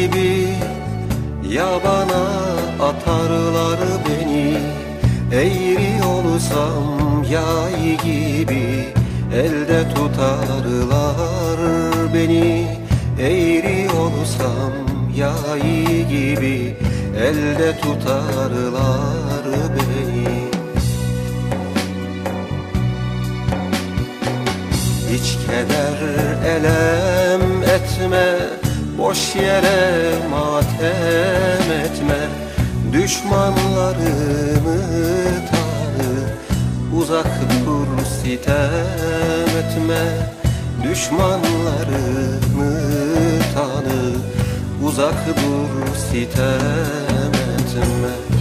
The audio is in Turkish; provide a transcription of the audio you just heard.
Gibi Yabana atarlar beni. Eğri olsam yay gibi Elde tutarlar beni. Eğri olsam yay gibi Elde tutarlar beni. Hiç keder elem etme Boş yere matem etme Düşmanlarını tanı Uzak dur sitem etme Düşmanlarını tanı Uzak dur sitem etme